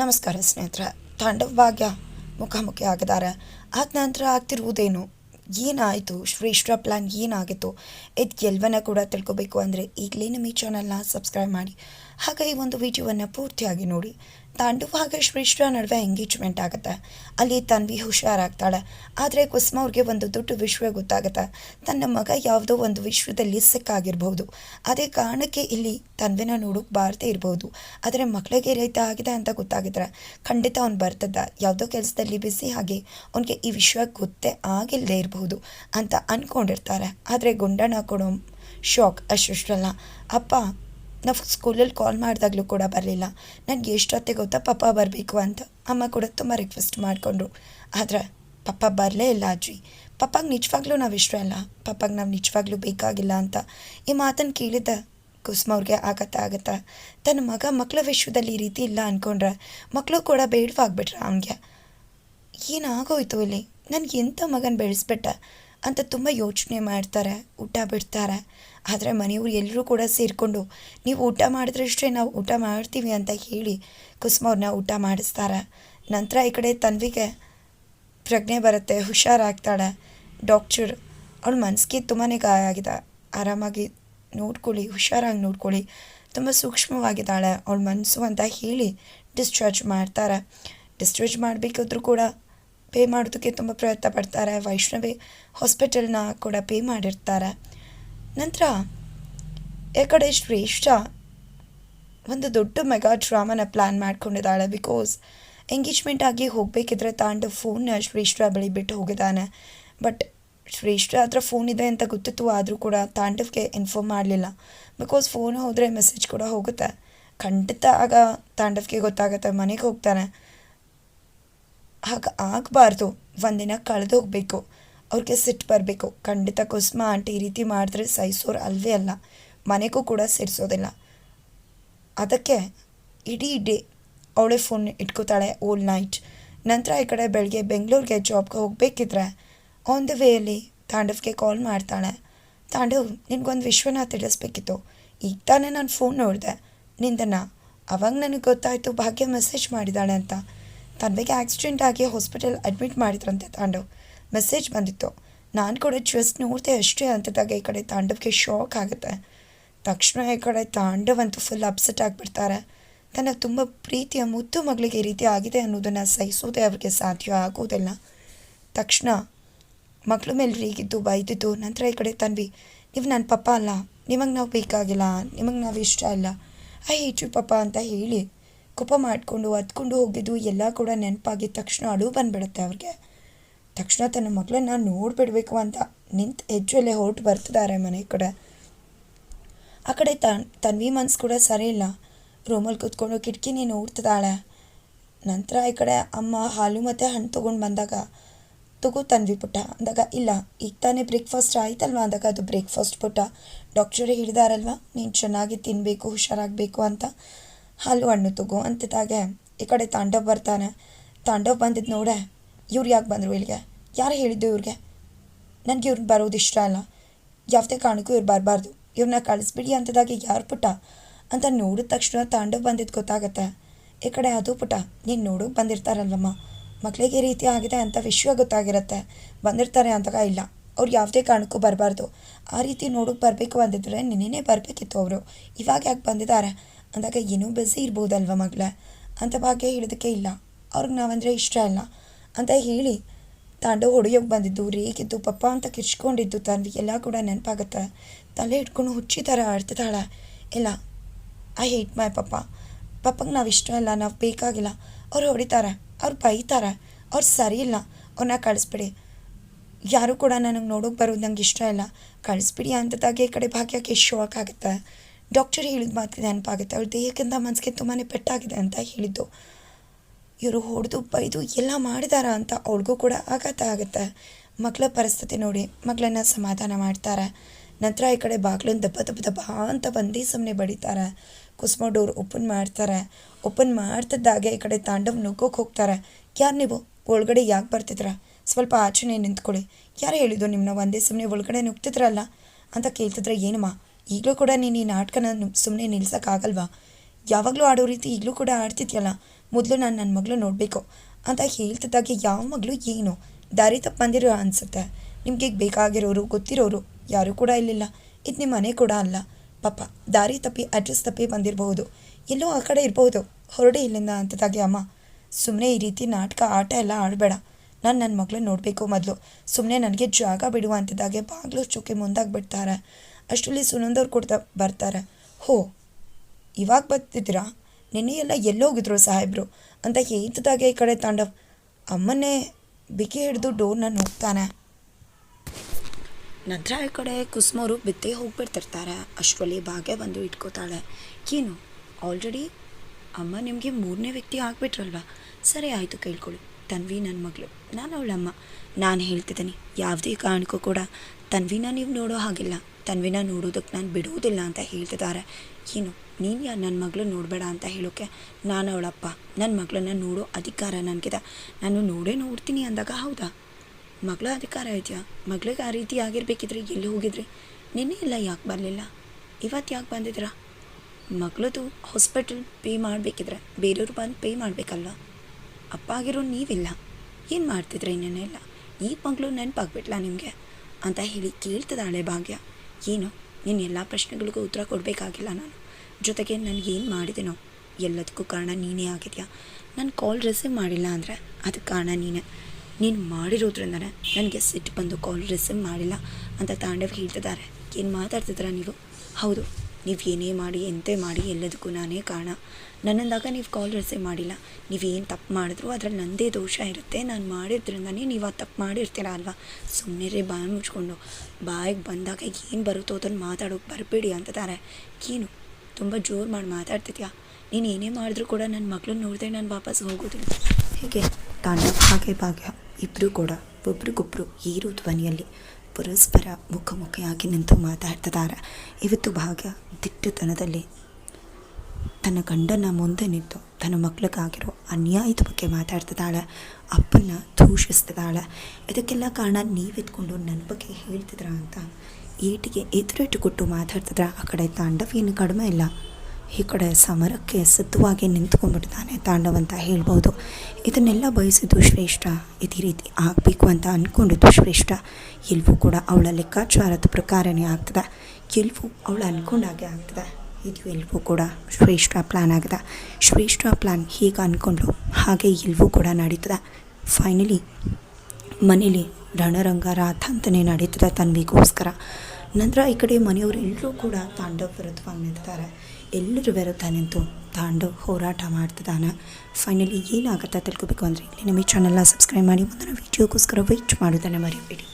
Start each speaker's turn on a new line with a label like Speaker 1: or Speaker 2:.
Speaker 1: ನಮಸ್ಕಾರ ಸ್ನೇಹಿತರೆ. ತಾಂಡವ್ ಭಾಗ್ಯ ಮುಖಾಮುಖಿ ಆಗಿದ್ದಾರೆ. ಆದ ನಂತರ ಆಗ್ತಿರುವುದೇನು? ಏನಾಯಿತು? ಶ್ರೇಷ್ಠ ಪ್ಲ್ಯಾನ್ ಏನಾಗಿತ್ತು? ಇದು ಎಲ್ಲವನ್ನ ಕೂಡ ತಿಳ್ಕೊಬೇಕು ಅಂದರೆ ಈಗಲೇ ನಮ್ಮ ಈ ಚಾನಲ್ನ ಸಬ್ಸ್ಕ್ರೈಬ್ ಮಾಡಿ. ಹಾಗೆ ಈ ಒಂದು ವಿಡಿಯೋವನ್ನು ಪೂರ್ತಿಯಾಗಿ ನೋಡಿ. ತಾಂಡು ಹಾಗೆ ಶ್ರೇಷ್ಠ ನಡುವೆ ಎಂಗೇಜ್ಮೆಂಟ್ ಆಗುತ್ತೆ. ಅಲ್ಲಿ ತನ್ವಿ ಹುಷಾರಾಗ್ತಾಳೆ. ಆದರೆ ಕುಸುಮ ಅವ್ರಿಗೆ ಒಂದು ದೊಡ್ಡ ವಿಶ್ವ ಗೊತ್ತಾಗುತ್ತೆ. ತನ್ನ ಮಗ ಯಾವುದೋ ಒಂದು ವಿಶ್ವದಲ್ಲಿ ಸಿಕ್ಕಾಗಿರ್ಬೋದು ಅದೇ ಕಾರಣಕ್ಕೆ ಇಲ್ಲಿ ತನ್ವಿನ ನೋಡೋಕೆ ಬಾರದೇ ಇರ್ಬೋದು ಆದರೆ ಮಕ್ಕಳಿಗೆ ರೈತ ಆಗಿದೆ ಅಂತ ಗೊತ್ತಾಗಿದ್ರೆ ಖಂಡಿತ ಅವ್ನು ಬರ್ತದ ಯಾವುದೋ ಕೆಲಸದಲ್ಲಿ ಬಿಸಿ ಹಾಗೆ ಅವನಿಗೆ ಈ ವಿಶ್ವ ಗೊತ್ತೇ ಆಗಿಲ್ಲದೆ ಇರಬಹುದು ಅಂತ ಅಂದ್ಕೊಂಡಿರ್ತಾರೆ ಆದರೆ ಗುಂಡಣ್ಣ ಕೊಡೋ ಶಾಕ್ ಅಷ್ಟಲ್ಲ ಅಪ್ಪ ನಾವು ಸ್ಕೂಲಲ್ಲಿ ಕಾಲ್ ಮಾಡಿದಾಗಲೂ ಕೂಡ ಬರಲಿಲ್ಲ. ನನಗೆ ಎಷ್ಟೊತ್ತಿಗೆ ಗೊತ್ತಾ ಪಪ್ಪ ಬರಬೇಕು ಅಂತ. ಅಮ್ಮ ಕೂಡ ತುಂಬ ರಿಕ್ವೆಸ್ಟ್ ಮಾಡಿಕೊಂಡ್ರು. ಆದರೆ ಪಪ್ಪ ಬರಲೇ ಇಲ್ಲ ಅಜ್ಜಿ. ಪಪ್ಪಾಗೆ ನಿಜವಾಗ್ಲೂ ನಾವು ಇಷ್ಟ ಅಲ್ಲ. ಪಪ್ಪಾಗೆ ನಾವು ನಿಜವಾಗ್ಲೂ ಬೇಕಾಗಿಲ್ಲ ಅಂತ. ಈ ಮಾತನ್ನು ಕೇಳಿದ ಕುಸುಮ ಅವ್ರಿಗೆ ಆಗತ್ತ ಆಗತ್ತೆ. ತನ್ನ ಮಗ ಮಕ್ಕಳ ವಿಶ್ವದಲ್ಲಿ ಈ ರೀತಿ ಇಲ್ಲ ಅಂದ್ಕೊಂಡ್ರೆ ಮಕ್ಕಳು ಕೂಡ ಬೇಡವಾಗ್ಬಿಟ್ರೆ ಅವನಿಗೆ. ಏನಾಗೋಯ್ತು ಇಲ್ಲಿ? ನನಗೆ ಎಂಥ ಮಗನ ಬೆಳೆಸ್ಬಿಟ್ಟ? ಅಂತ ತುಂಬ ಯೋಚನೆ ಮಾಡ್ತಾರೆ, ಊಟ ಬಿಡ್ತಾರೆ. ಆದರೆ ಮನೆಯವ್ರು ಎಲ್ಲರೂ ಕೂಡ ಸೇರಿಕೊಂಡು, ನೀವು ಊಟ ಮಾಡಿದ್ರಷ್ಟೇ ನಾವು ಊಟ ಮಾಡ್ತೀವಿ ಅಂತ ಹೇಳಿ ಕುಸುಮ ಅವ್ರನ್ನ ಊಟ ಮಾಡಿಸ್ತಾರೆ. ನಂತರ ಈ ಕಡೆ ತನ್ವಿಗೆ ಪ್ರಜ್ಞೆ ಬರುತ್ತೆ, ಹುಷಾರಾಗ್ತಾಳೆ. ಡಾಕ್ಟರ್, ಅವಳ ಮನಸ್ಸಿಗೆ ತುಂಬಾ ಗಾಯ ಆಗಿದೆ. ಆರಾಮಾಗಿ ನೋಡ್ಕೊಳ್ಳಿ, ಹುಷಾರಾಗಿ ನೋಡ್ಕೊಳ್ಳಿ. ತುಂಬ ಸೂಕ್ಷ್ಮವಾಗಿದ್ದಾಳೆ. ಅವಳ ಮನಸ್ಸು ಅಂತ ಹೇಳಿ ಡಿಸ್ಚಾರ್ಜ್ ಮಾಡ್ತಾರೆ. ಡಿಸ್ಚಾರ್ಜ್ ಮಾಡಬೇಕಾದ್ರೂ ಕೂಡ ಪೇ ಮಾಡೋದಕ್ಕೆ ತುಂಬ ಪ್ರಯತ್ನ ಪಡ್ತಾರೆ. ವೈಷ್ಣವಿ ಹಾಸ್ಪಿಟಲ್ನ ಕೂಡ ಪೇ ಮಾಡಿರ್ತಾರೆ. ನಂತರ ಈ ಕಡೆ ಶ್ರೇಷ್ಠ ಒಂದು ದೊಡ್ಡ ಮೆಗಾ ಡ್ರಾಮನ ಪ್ಲ್ಯಾನ್ ಮಾಡ್ಕೊಂಡಿದ್ದಾಳೆ ಬಿಕಾಸ್ ಎಂಗೇಜ್ಮೆಂಟ್ ಆಗಿ ಹೋಗಬೇಕಿದ್ರೆ ತಾಂಡು ಫೋನ್ನ ಶ್ರೇಷ್ಠ ಬಳಿ ಬಿಟ್ಟು ಹೋಗಿದ್ದಾನೆ. ಬಟ್ ಶ್ರೇಷ್ಠ ಹತ್ರ ಫೋನ್ ಇದೆ ಅಂತ ಗೊತ್ತಿತ್ತು, ಆದರೂ ಕೂಡ ತಾಂಡವ್ಗೆ ಇನ್ಫಾರ್ಮ್ ಮಾಡಲಿಲ್ಲ. ಬಿಕಾಸ್ ಫೋನ್ ಹೋದರೆ ಮೆಸೇಜ್ ಕೂಡ ಹೋಗುತ್ತೆ. ಖಂಡಿತ ಆಗ ತಾಂಡವ್ಗೆ ಗೊತ್ತಾಗುತ್ತೆ, ಮನೆಗೆ ಹೋಗ್ತಾನೆ. ಹಾಗೆ ಆಗಬಾರ್ದು. ಒಂದಿನ ಕಳೆದು ಹೋಗಬೇಕು. ಅವ್ರಿಗೆ ಸಿಟ್ಟು ಬರಬೇಕು. ಖಂಡಿತ ಕುಸುಮ ಆಂಟಿ ಈ ರೀತಿ ಮಾಡಿದ್ರೆ ಸಹಿಸೋರು ಅಲ್ವೇ ಅಲ್ಲ. ಮನೆಗೂ ಕೂಡ ಸೇರಿಸೋದಿಲ್ಲ. ಅದಕ್ಕೆ ಇಡೀ ಡೇ ಅವಳೇ ಫೋನ್ ಇಟ್ಕೋತಾಳೆ ಓಲ್ ನೈಟ್ ನಂತರ ಈ ಕಡೆ ಬೆಳಗ್ಗೆ ಬೆಂಗಳೂರಿಗೆ ಜಾಬ್ಗೆ ಹೋಗಬೇಕಿದ್ರೆ ಆನ್ ದ ವೇಯಲ್ಲಿ ತಾಂಡವ್ಗೆ ಕಾಲ್ ಮಾಡ್ತಾಳೆ. ತಾಂಡವ್, ನಿನಗೊಂದು ವಿಶ್ವನ ತಿಳಿಸ್ಬೇಕಿತ್ತು. ಈಗ ತಾನೇ ನಾನು ಫೋನ್ ನೋಡಿದೆ. ನಿಂದನ್ನು ಅವಾಗ ನನಗೆ ಗೊತ್ತಾಯಿತು, ಭಾಗ್ಯ ಮೆಸೇಜ್ ಮಾಡಿದ್ದಾಳೆ ಅಂತ. ತನ್ವಿಗೆ ಆಕ್ಸಿಡೆಂಟ್ ಆಗಿ ಹಾಸ್ಪಿಟಲ್ ಅಡ್ಮಿಟ್ ಮಾಡಿದ್ರಂತೆ ತಾಂಡವ್. ಮೆಸೇಜ್ ಬಂದಿತ್ತು. ನಾನು ಕೂಡ ಜಸ್ಟ್ ನೋಡಿದೆ ಅಷ್ಟೇ ಅಂತಿದ್ದಾಗ ಈ ಕಡೆ ತಾಂಡವ್ಗೆ ಶಾಕ್ ಆಗುತ್ತೆ. ತಕ್ಷಣ ಈ ಕಡೆ ತಾಂಡವ್ ಅಂತೂ ಫುಲ್ ಅಪ್ಸೆಟ್ ಆಗಿಬಿಡ್ತಾರೆ. ತನ್ನ ತುಂಬ ಪ್ರೀತಿಯ ಮುದ್ದು ಮಗಳಿಗೆ ಈ ರೀತಿ ಆಗಿದೆ ಅನ್ನೋದನ್ನು ಸಹಿಸೋದೇ ಅವ್ರಿಗೆ ಸಾಧ್ಯ ಆಗೋದಿಲ್ಲ. ತಕ್ಷಣ ಮಗಳ ಮೇಲೆ ರೀಗಿದ್ದು, ಬೈದಿದ್ದು, ನಂತರ ಈ ಕಡೆ ತನ್ವಿ, ನೀವು ನನ್ನ ಪಪ್ಪ ಅಲ್ಲ. ನಿಮಗೆ ನಾವು ಬೇಕಾಗಿಲ್ಲ. ನಿಮಗೆ ನಾವು ಇಷ್ಟ ಇಲ್ಲ. ಐ ಯು ಪಪ್ಪ ಅಂತ ಹೇಳಿ ಕೋಪ ಮಾಡಿಕೊಂಡು ಹೊತ್ಕೊಂಡು ಹೋಗಿದ್ದು ಎಲ್ಲ ಕೂಡ ನೆನಪಾಗಿದ್ದ ತಕ್ಷಣ ಅಳು ಬಂದ್ಬಿಡುತ್ತೆ ಅವ್ರಿಗೆ. ತಕ್ಷಣ ತನ್ನ ಮಗಳನ್ನ ನೋಡಿಬಿಡ್ಬೇಕು ಅಂತ ನಿಂತು ಹೆಜ್ಜೆಲ್ಲೇ ಹೊರಟು ಬರ್ತಿದ್ದಾರೆ ಮನೆ ಕಡೆ. ಆ ಕಡೆ ತನ್, ತನ್ವಿ ಮನ್ಸು ಕೂಡ ಸರಿ ಇಲ್ಲ. ರೂಮಲ್ಲಿ ಕೂತ್ಕೊಂಡು ಕಿಟಕಿನೇ ನೋಡ್ತಿದ್ದಾಳೆ ನಂತರ ಈ ಕಡೆ ಅಮ್ಮ ಹಾಲು ಮತ್ತು ಹಣ್ಣು ತೊಗೊಂಡು ಬಂದಾಗ, ತಗೋ ತನ್ವಿ ಪುಟ್ಟ, ಅಂದಾಗ, ಇಲ್ಲ, ಈಗ ತಾನೇ ಬ್ರೇಕ್ಫಾಸ್ಟ್ ಆಯ್ತಲ್ವಾ? ಅಂದಾಗ, ಅದು ಬ್ರೇಕ್ಫಾಸ್ಟ್ ಪುಟ್ಟ. ಡಾಕ್ಟರೇ ಹೇಳಿದಾರಲ್ವಾ, ನೀನು ಚೆನ್ನಾಗಿ ತಿನ್ನಬೇಕು ಹುಷಾರಾಗಬೇಕು, ಅಂತ. ಹಾಲು ಹಣ್ಣು ತಗೋ ಅಂತಿದ್ದಾಗೆ ಈ ಕಡೆ ತಾಂಡವ್ ಬರ್ತಾನೆ. ತಾಂಡವ್ ಬಂದಿದ್ದು ನೋಡೆ, ಇವ್ರು ಯಾಕೆ ಬಂದರು ಇಲ್ಲಿಗೆ? ಯಾರು ಹೇಳಿದ್ದು ಇವ್ರಿಗೆ? ನನಗೆ ಇವ್ರನ್ನ ಬರೋದು ಇಷ್ಟ ಅಲ್ಲ. ಯಾವುದೇ ಕಾರಣಕ್ಕೂ ಇವ್ರು ಬರಬಾರ್ದು. ಇವ್ರನ್ನ ಕಳಿಸ್ಬಿಡಿ ಅಂತಿದ್ದಾಗೆ ಯಾರು ಪುಟ್ಟ? ಅಂತ ನೋಡಿದ ತಕ್ಷಣ ತಾಂಡವ್ ಬಂದಿದ್ದು ಗೊತ್ತಾಗತ್ತೆ. ಈ ಕಡೆ ಅದು ಪುಟ ನೀನು ನೋಡೋಕೆ ಬಂದಿರ್ತಾರಲ್ವಮ್ಮ. ಮಕ್ಕಳಿಗೆ ಈ ರೀತಿ ಆಗಿದೆ ಅಂತ ವಿಷಯ ಗೊತ್ತಾಗಿರುತ್ತೆ. ಬಂದಿರ್ತಾರೆ ಅಂತಾಗ ಇಲ್ಲ. ಅವ್ರು ಯಾವುದೇ ಕಾರಣಕ್ಕೂ ಬರಬಾರ್ದು. ಆ ರೀತಿ ನೋಡೋಕೆ ಬರಬೇಕು ಅಂದಿದ್ರೆ ನಿನ್ನೇ ಬರಬೇಕಿತ್ತು ಅವರು. ಇವಾಗ ಯಾಕೆ ಬಂದಿದ್ದಾರೆ? ಅಂದಾಗ ಏನೂ ಬ್ಯುಸಿ ಇರ್ಬೋದಲ್ವ ಮಗಳ? ಅಂತ ಭಾಗ್ಯ ಹೇಳೋದಕ್ಕೆ ಇಲ್ಲ. ಅವ್ರಿಗೆ ನಾವಂದರೆ ಇಷ್ಟ ಇಲ್ಲ ಅಂತ ಹೇಳಿ ತಾಂಡು ಹೊಡೆಯೋಕೆ ಬಂದಿದ್ದು, ರೇಗಿದ್ದು, ಪಪ್ಪ ಅಂತ ಕಿರ್ಚ್ಕೊಂಡಿದ್ದು ತನ್ವಿ. ಎಲ್ಲ ಕೂಡ ನೆನಪಾಗುತ್ತೆ. ತಲೆ ಇಟ್ಕೊಂಡು ಹುಚ್ಚಿ ಥರ ಆಡ್ತಿದ್ದಾಳೆ. ಇಲ್ಲ ಐ ಹೇಟ್ ಮೈ ಪಪ್ಪ. ಪಪ್ಪಗೆ ನಾವು ಇಷ್ಟ ಇಲ್ಲ ನಾವು ಬೇಕಾಗಿಲ್ಲ. ಅವ್ರು ಹೊಡಿತಾರೆ, ಅವ್ರು ಬೈತಾರೆ, ಅವ್ರು ಸರಿ ಇಲ್ಲ. ಅವ್ರನ್ನ ಕಳಿಸ್ಬಿಡಿ. ಯಾರೂ ಕೂಡ ನನಗೆ ನೋಡೋಕೆ ಬರೋದು ನಂಗೆ ಇಷ್ಟ ಇಲ್ಲ. ಕಳಿಸ್ಬಿಡಿ ಅಂತದಾಗೆ ಈ ಕಡೆ ಭಾಗ್ಯಕ್ಕೆ ಶಾಕ್ ಆಗುತ್ತೆ. ಡಾಕ್ಟರ್ ಹೇಳಿದ ಮಾತು ನೆನಪಾಗುತ್ತೆ. ಅವ್ರ ದೇಹಕ್ಕಿಂತ ಮನಸ್ಸಿಗೆ ತುಂಬಾ ಪೆಟ್ಟಾಗಿದೆ ಅಂತ ಹೇಳಿದ್ದು. ಇವರು ಹೊಡೆದು ಬೈದು ಎಲ್ಲ ಮಾಡಿದಾರ ಅಂತ ಅವಳಿಗೂ ಕೂಡ ಆಘಾತ ಆಗುತ್ತೆ. ಮಕ್ಕಳ ಪರಿಸ್ಥಿತಿ ನೋಡಿ, ಮಗಳನ್ನ ಸಮಾಧಾನ ಮಾಡ್ತಾರೆ. ನಂತರ ಈ ಕಡೆ ಬಾಗಿಲನ್ನು ದಬ್ಬ ದಬ್ಬ ದಬ್ಬ ಅಂತ ಬಂದು ಸುಮ್ಮನೆ ಬಡಿತಾರೆ. ಕುಸುಮ ಡೋರ್ ಓಪನ್ ಮಾಡ್ತಾರೆ. ಓಪನ್ ಮಾಡ್ತಿದ್ದಾಗೆ ಈ ಕಡೆ ತಾಂಡವ್ ನುಗ್ಗೋಕೆ ಹೋಗ್ತಾರೆ. ಯಾರು ನೀವು? ಒಳಗಡೆ ಯಾಕೆ ಬರ್ತಿದ್ರ? ಸ್ವಲ್ಪ ಆಚೆನೆ ನಿಂತ್ಕೊಳ್ಳಿ. ಯಾರು ಹೇಳಿದ್ದು? ನಿಮ್ಮನ್ನ ಒಂದೇ ಸುಮ್ಮನೆ ಒಳಗಡೆ ನುಗ್ತಿದ್ರಲ್ಲ ಅಂತ ಕೇಳ್ತಿದ್ರೆ ಏನಮ್ಮ? ಈಗಲೂ ಕೂಡ ನೀನು ಈ ನಾಟಕನ ಸುಮ್ಮನೆ ನಿಲ್ಸೋಕ್ಕಾಗಲ್ವಾ? ಯಾವಾಗಲೂ ಆಡೋ ರೀತಿ ಈಗಲೂ ಕೂಡ ಆಡ್ತಿದ್ಯಲ್ಲ? ಮೊದಲು ನಾನು ನನ್ನ ಮಗಳು ನೋಡಬೇಕು. ಅಂತ ಹೇಳ್ತಿದ್ದಾಗೆ ಯಾವ ಮಗಳು ಏನು? ದಾರಿ ತಪ್ಪು ಬಂದಿರೋ ಅನಿಸುತ್ತೆ. ನಿಮಗೆ ಬೇಕಾಗಿರೋರು, ಗೊತ್ತಿರೋರು ಯಾರೂ ಕೂಡ ಇಲ್ಲಿಲ್ಲ. ಇದು ನಿಮ್ಮ ಮನೆ ಕೂಡ ಅಲ್ಲ. ಪಾಪ, ದಾರಿ ತಪ್ಪಿ, ಅಡ್ರೆಸ್ ತಪ್ಪಿ ಬಂದಿರಬಹುದು. ಎಲ್ಲೋ ಆ ಕಡೆ ಇರಬಹುದು. ಹೊರಡೆ ಇಲ್ಲಿಂದ ಅಂತದಾಗೆ ಅಮ್ಮ. ಸುಮ್ಮನೆ ಈ ರೀತಿ ನಾಟಕ, ಆಟ ಎಲ್ಲ ಆಡಬೇಡ. ನಾನು ನನ್ನ ಮಗಳನ್ನ ನೋಡಬೇಕು ಮೊದಲು. ಸುಮ್ಮನೆ ನನಗೆ ಜಾಗ ಬಿಡುವ ಅಂತಿದ್ದಾಗೆ ಬಾಗಿಲು ಚುಕ್ಕಿ ಮುಂದಾಗಿ ಬಿಡ್ತಾರೆ. ಅಷ್ಟರಲ್ಲಿ ಸುನಂದವ್ರು ಕೊಡ್ತಾ ಬರ್ತಾರೆ. ಹೋ, ಇವಾಗ ಬರ್ತಿದ್ದೀರಾ? ಎಲ್ಲ ಎಲ್ಲೋಗಿದ್ರು ಸಾಹೇಬ್ರು ಅಂತ ಹೇಳ್ತಿದ್ದಾಗೆ ಈ ಕಡೆ ತಾಂಡವ್. ಅಮ್ಮನ್ನೇ ಬಿಗಿ ಹಿಡಿದು ಡೋರ್ನ ನೋಡ್ತಾನೆ. ನಂತರ ಈ ಕಡೆ ಕುಸುಮವರು ಬಿತ್ತೆ ಹೋಗ್ಬಿಡ್ತಿರ್ತಾರೆ. ಅಷ್ಟರಲ್ಲಿ ಭಾಗ್ಯ ಬಂದು ಇಟ್ಕೋತಾಳೆ. ಏನು ಆಲ್ರೆಡಿ ಅಮ್ಮ ನಿಮಗೆ ಮೂರನೇ ವ್ಯಕ್ತಿ ಆಗಿಬಿಟ್ರಲ್ವಾ? ಸರಿ, ಆಯಿತು, ಕೇಳ್ಕೊಳ್ಳಿ. ತನ್ವಿ ನನ್ನ ಮಗಳು. ನಾನು ಅವಳಮ್ಮ. ನಾನು ಹೇಳ್ತಿದ್ದೀನಿ, ಯಾವುದೇ ಕಾರಣಕ್ಕೂ ಕೂಡ ತನ್ವಿನ ನೀವು ನೋಡೋ ಹಾಗಿಲ್ಲ. ತನ್ವಿನ ನೋಡೋದಕ್ಕೆ ನಾನು ಬಿಡುವುದಿಲ್ಲ ಅಂತ ಹೇಳ್ತಿದ್ದಾರೆ. ಏನು, ನೀನು ಯಾರು ನನ್ನ ಮಗಳು ನೋಡಬೇಡ ಅಂತ ಹೇಳೋಕ್ಕೆ ನಾನು ಅವಳಪ್ಪ. ನನ್ನ ಮಗಳನ್ನ ನೋಡೋ ಅಧಿಕಾರ ನನಗಿದೆ. ನಾನು ನೋಡೇ ನೋಡ್ತೀನಿ ಅಂದಾಗ ಹೌದಾ? ಮಗಳ ಅಧಿಕಾರ ಇದೆಯಾ? ಮಗಳಿಗೆ ಆ ರೀತಿ ಆಗಿರ್ಬೇಕಿದ್ರೆ ಎಲ್ಲಿ ಹೋಗಿದ್ರಿ? ನಿನ್ನೆ ಇಲ್ಲ ಯಾಕೆ ಬರಲಿಲ್ಲ? ಇವತ್ತು ಯಾಕೆ ಬಂದಿದ್ದೀರಾ? ಮಗಳದು ಹಾಸ್ಪಿಟಲ್ ಪೇ ಮಾಡಬೇಕಿದ್ರೆ ಬೇರೆಯವ್ರು ಬಂದು ಪೇ ಮಾಡಬೇಕಲ್ವ? ಅಪ್ಪ ಆಗಿರೋ ನೀವಿಲ್ಲ. ಏನು ಮಾಡ್ತಿದ್ರೆ ಇನ್ನೇನೆಲ್ಲ ಈ ಮಗಳು ನೆನಪಾಗ್ಬಿಟ್ಲ ನಿಮಗೆ? ಅಂತ ಹೇಳಿ ಕೇಳ್ತಿದ್ದಾಳೆ ಭಾಗ್ಯ. ಏನು ನಿನ್ನ ಎಲ್ಲ ಪ್ರಶ್ನೆಗಳಿಗೂ ಉತ್ತರ ಕೊಡಬೇಕಾಗಿಲ್ಲ ನಾನು? ಜೊತೆಗೆ ನನಗೇನು ಮಾಡಿದೆನೋ? ಎಲ್ಲದಕ್ಕೂ ಕಾರಣ ನೀನೇ ಆಗಿದೆಯಾ? ನಾನು ಕಾಲ್ ರಿಸೀವ್ ಮಾಡಿಲ್ಲ ಅಂದರೆ ಅದಕ್ಕೆ ಕಾರಣ ನೀನೇ. ನೀನು ಮಾಡಿರೋದ್ರಿಂದನೇ ನನಗೆ ಸಿಟ್ಟು ಬಂದು ಕಾಲ್ ರಿಸೀವ್ ಮಾಡಿಲ್ಲ ಅಂತ ತಾಂಡವ್ ಹೇಳ್ತಿದ್ದಾರೆ. ಏನು ಮಾತಾಡ್ತಿದ್ದೀರಾ ನೀವು? ಹೌದು. ನೀವು ಏನೇ ಮಾಡಿ, ಎಂತೆ ಮಾಡಿ ಎಲ್ಲದಕ್ಕೂ ನಾನೇ ಕಾರಣ. ನನ್ನಂದಾಗ ನೀವು ಕಾಲ್ ರಿಸೀವ್ ಮಾಡಿಲ್ಲ. ನೀವೇನು ತಪ್ಪು ಮಾಡಿದ್ರು ಅದರಲ್ಲಿ ನನ್ನದೇ ದೋಷ ಇರುತ್ತೆ. ನಾನು ಮಾಡಿದ್ರಿಂದನೇ ನೀವು ಆ ತಪ್ಪು ಮಾಡಿರ್ತೀರ ಅಲ್ವಾ? ಸುಮ್ಮನೆ ಬಾಯಿ ಮುಚ್ಕೊಂಡು. ಬಾಯಿಗೆ ಬಂದಾಗ ಏನು ಬರುತ್ತೋ ಅದನ್ನು ಮಾತಾಡೋಕೆ ಬರಬೇಡಿ ಅಂತಿದ್ದಾರೆ ಏನು ತುಂಬ ಜೋರು ಮಾಡಿ ಮಾತಾಡ್ತಿದ್ಯಾ? ನೀನು ಏನೇ ಮಾಡಿದ್ರು ಕೂಡ ನನ್ನ ಮಗಳನ್ನ ನೋಡಿದೆ ನಾನು ವಾಪಸ್ ಹೋಗೋದಿಲ್ಲ. ಹೀಗೆ? ತಾನು ಹಾಗೆ ಭಾಗ್ಯ. ಇಬ್ಬರು ಕೂಡ ಒಬ್ರಿಗೊಬ್ಬರು ಏರು ಧ್ವನಿಯಲ್ಲಿ. ಪರಸ್ಪರ ಮುಖಾಮುಖಿಯಾಗಿ ನಿಂತು ಮಾತಾಡ್ತಿದ್ದಾರೆ ಇವತ್ತು ಭಾಗ್ಯ ದಿಟ್ಟತನದಲ್ಲಿ ತನ್ನ ಗಂಡನ ಮುಂದೆ ನಿಂತು ತನ್ನ ಮಕ್ಳಿಗಾಗಿರೋ ಅನ್ಯಾಯದ ಬಗ್ಗೆ ಮಾತಾಡ್ತಿದ್ದಾಳೆ ಅಪ್ಪನ್ನ ದೂಷಿಸ್ತಿದ್ದಾಳೆ ಇದಕ್ಕೆಲ್ಲ ಕಾರಣ ನೀವಿದ್ಕೊಂಡು ನನ್ನ ಬಗ್ಗೆ ಹೇಳ್ತಿದ್ರ ಅಂತ ಏಟಿಗೆ ಎದುರಿಟ್ಟು ಕೊಟ್ಟು ಮಾತಾಡ್ತಿದ್ರ. ಆ ಕಡೆ ತಾಂಡವೇನು ಕಡಿಮೆ ಇಲ್ಲ. ಈ ಕಡೆ ಸಮರಕ್ಕೆ ಸಿದ್ಧವಾಗಿ ನಿಂತ್ಕೊಂಡ್ಬಿಡ್ತಾನೆ ತಾಂಡವ ಅಂತ ಹೇಳ್ಬೋದು. ಇದನ್ನೆಲ್ಲ ಬಯಸಿದ್ದು ಶ್ರೇಷ್ಠ. ಇದೇ ರೀತಿ ಆಗಬೇಕು ಅಂತ ಅಂದ್ಕೊಂಡಿದ್ದು ಶ್ರೇಷ್ಠ. ಎಲ್ವೂ ಕೂಡ ಅವಳ ಲೆಕ್ಕಾಚಾರದ ಪ್ರಕಾರನೇ ಆಗ್ತದೆ. ಎಲ್ವೂ ಅವಳು ಅಂದ್ಕೊಂಡಾಗೆ ಆಗ್ತದೆ. ಇದು ಎಲ್ವೂ ಕೂಡ ಶ್ರೇಷ್ಠ ಪ್ಲ್ಯಾನ್ ಆಗಿದೆ. ಶ್ರೇಷ್ಠ ಪ್ಲ್ಯಾನ್ ಹೀಗೆ ಅಂದ್ಕೊಂಡು ಹಾಗೆ ಎಲ್ವೂ ಕೂಡ ನಡೀತದೆ. ಫೈನಲಿ ಮನೇಲಿ ರಣರಂಗ ರಾಥ ಅಂತಲೇ ನಡೀತದೆ ತನ್ವಿಗೋಸ್ಕರ. ನಂತರ ಈ ಕಡೆ ಮನೆಯವರೆಲ್ಲರೂ ಕೂಡ ತಾಂಡವ್ ವಿರುದ್ಧವಾಗಿ ನಿಂತಿದ್ದಾರೆ. ಎಲ್ಲರ ನಿಂತು ತಾಂಡು ಹೋರಾಟ ಮಾಡ್ತಿದ್ದಾನೆ. ಫೈನಲಿ ಏನಾಗುತ್ತೆ ತಿಳ್ಕೊಬೇಕು ಅಂದರೆ ಇಲ್ಲಿ ನಮ್ಮ ಈ ಚಾನಲ್ನ ಸಬ್ಸ್ಕ್ರೈಬ್ ಮಾಡಿ ಮುಂದಿನ ವೀಡಿಯೋಗೋಸ್ಕರ ವೆಯ್ಟ್ ಮಾಡೋದನ್ನು ಮರಿಬೇಡಿ.